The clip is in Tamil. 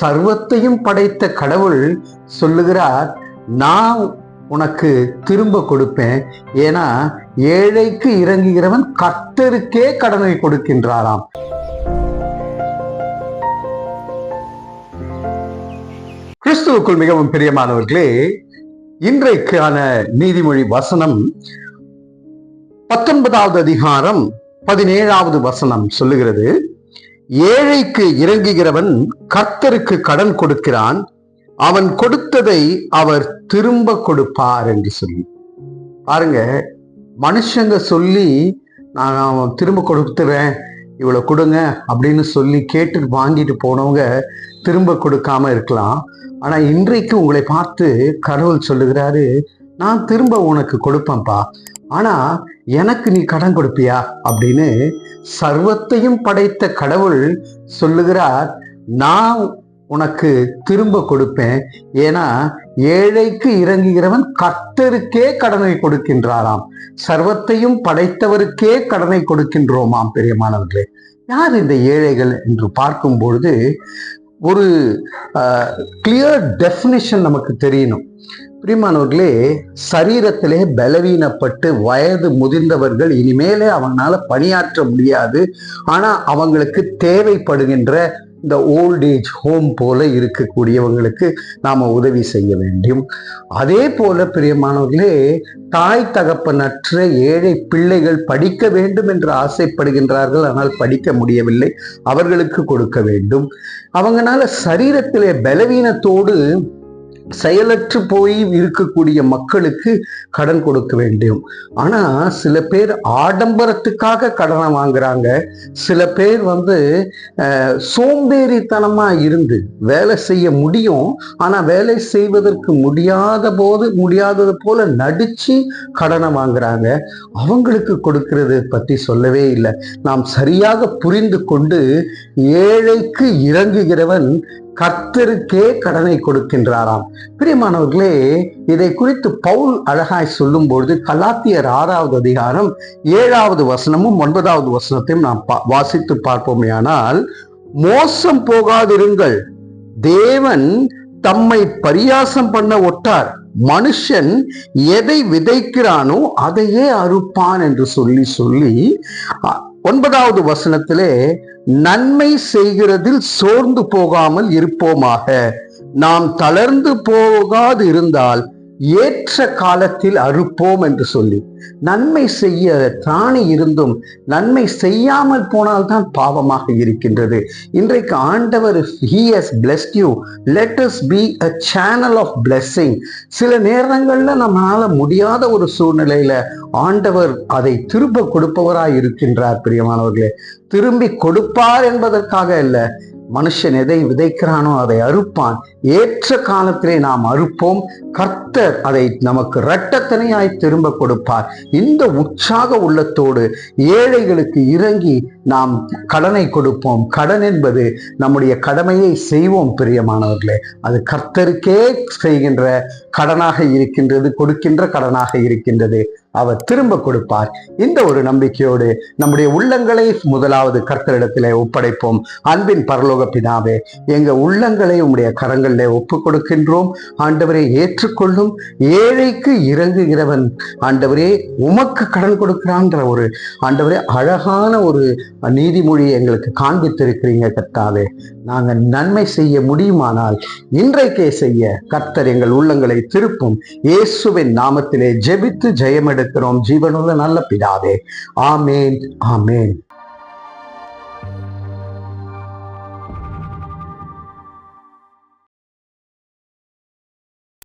சர்வத்தையும் படைத்த கடவுள் சொல்லுகிறார் நான் உனக்கு திரும்ப கொடுப்பேன். ஏன்னா ஏழைக்கு இறங்குகிறவன் கர்த்தருக்கே கடனை கொடுக்கின்றாராம். கிறிஸ்துவுக்குள் மிகவும் பிரியமானவர்களே இன்றைக்கான நீதிமொழி வசனம் பத்தொன்பதாவது அதிகாரம் பதினேழாவது வசனம் சொல்லுகிறது. ஏழைக்கு இறங்குகிறவன் கர்த்தருக்கு கடன் கொடுக்கிறான். அவன் கொடுத்ததை அவர் திரும்ப கொடுப்பார் என்று சொல்லி. பாருங்க மனுஷங்க சொல்லி நான் திரும்ப கொடுத்துறேன் இவ்வளோ கொடுங்க அப்படின்னு சொல்லி கேட்டு வாங்கிட்டு போனவங்க திரும்ப கொடுக்காம இருக்கலாம். ஆனா இன்றைக்கு உங்களை பார்த்து கடவுள் சொல்லுகிறாரு நான் திரும்ப உனக்கு கொடுப்பேன்ப்பா. ஆனா எனக்கு நீ கடன் கொடுப்பியா? அப்படின்னு சர்வத்தையும் படைத்த கடவுள் சொல்லுகிறார் நான் உனக்கு திரும்ப கொடுப்பேன். ஏன்னா ஏழைக்கு இறங்குகிறவன் கர்த்தருக்கே கடனை கொடுக்கின்றாராம். சர்வத்தையும் படைத்தவருக்கே கடனை கொடுக்கின்றோமாம் பெரியமானவர்களே. யார் இந்த ஏழைகள் என்று பார்க்கும் பொழுது ஒரு கிளியர் டெஃபினிஷன் நமக்கு தெரியணும். பிரியமானவர்களே சரீரத்திலே பலவீனப்பட்டு வயது முதிர்ந்தவர்கள் இனிமேலே அவங்களால பணியாற்ற முடியாது. ஆனால் அவங்களுக்கு தேவைப்படுகின்ற இந்த ஓல்ட் ஏஜ் ஹோம் போல இருக்கக்கூடியவங்களுக்கு நாம உதவி செய்ய வேண்டும். அதே போல பிரியமானவர்களே தாய் தகப்பனற்ற ஏழை பிள்ளைகள் படிக்க வேண்டும் என்று ஆசைப்படுகின்றார்கள். ஆனால் படிக்க முடியவில்லை. அவர்களுக்கு கொடுக்க வேண்டும். அவங்கனால சரீரத்திலே பலவீனத்தோடு செயலற்று போய் இருக்கக்கூடிய மக்களுக்கு கடன் கொடுக்க வேண்டும். ஆனா சில பேர் ஆடம்பரத்துக்காக கடனை வாங்குறாங்க. சில பேர் வந்து சோம்பேறித்தனமா இருந்து வேலை செய்ய முடியும். ஆனா வேலை செய்வதற்கு முடியாத போது முடியாதது போல நடிச்சு கடனை வாங்குறாங்க. அவங்களுக்கு கொடுக்கிறது பத்தி சொல்லவே இல்லை. நாம் சரியாக புரிந்து கொண்டு ஏழைக்கு இறங்குகிறவன் கர்த்தருக்கே கடனை கொடுக்கின்றாராம். பிரியமானவர்களே இதை குறித்து பவுல் அழகாய் சொல்லும் பொழுது கலாத்தியர் ஆறாவது அதிகாரம் ஏழாவது வசனமும் ஒன்பதாவது வசனத்தையும் நாம் வாசித்து பார்ப்போமே. ஆனால் மோசம் போகாதிருங்கள். தேவன் தம்மை பரியாசம் பண்ண ஒட்டார். மனுஷன் எதை விதைக்கிறானோ அதையே அறுப்பான் என்று சொல்லி சொல்லி ஒன்பதாவது வசனத்திலே நன்மை செய்கிறதில் சோர்ந்து போகாமல் இருப்போமாக. நாம் தளர்ந்து போகாது இருந்தால் ஏற்ற காலத்தில் அறுப்போம் என்று சொல்லி நன்மை செய்ய தானே இருந்தும் நன்மை செய்யாமல் போனால்தான் பாவமாக இருக்கின்றது. இன்றைக்கு ஆண்டவர் he has blessed you let us be a channel of blessing சில நேரங்களில் நம்மளால முடியாத ஒரு சூழ்நிலையில ஆண்டவர் அதை திரும்ப கொடுப்பவராய் இருக்கின்றார் பிரியமானவர்களே. திரும்பி கொடுப்பார் என்பதற்காக இல்லை மனுஷன் எதை விதைக்கிறானோ அதை அறுப்பான். ஏற்ற காலத்திலே நாம் அறுப்போம். கர்த்தர் அதை நமக்கு இரட்டத்தனையாய் திரும்ப கொடுப்பார். இந்த உற்சாக உள்ளத்தோடு ஏழைகளுக்கு இறங்கி நாம் கடனை கொடுப்போம். கடன் என்பது நம்முடைய கடமையை செய்வோம் பிரியமானவர்களே. அது கர்த்தருக்கே செய்கின்ற கடனாக இருக்கின்றது கொடுக்கின்ற கடனாக இருக்கின்றது. அவர் திரும்ப கொடுப்பார். இந்த ஒரு நம்பிக்கையோடு நம்முடைய உள்ளங்களை முதலாவது கர்த்தரிடத்திலே ஒப்படைப்போம். அன்பின் பரலோக பிதாவே எங்க உள்ளங்களை உம்முடைய கரங்களிலே ஒப்பு கொடுக்கின்றோம். ஆண்டவரை ஏற்றுக்கொள்ளும். ஏழைக்கு இறங்குகிறவன் ஆண்டவரே உமக்கு கடன் கொடுக்கிறான்ற ஒரு ஆண்டவரே அழகான ஒரு நீதிமொழியை எங்களுக்கு காண்பித்திருக்கிறீங்க கர்த்தாவே. நாங்கள் நன்மை செய்ய முடியுமானால் இன்றைக்கே செய்ய கர்த்தர் எங்கள் உள்ளங்களை திருப்பும். இயேசுவின் நாமத்திலே ஜெபித்து ஜெயமெடுக்கிறோம். ஜீவனுள்ள நல்ல பிதாவே. ஆமேன் ஆமேன்.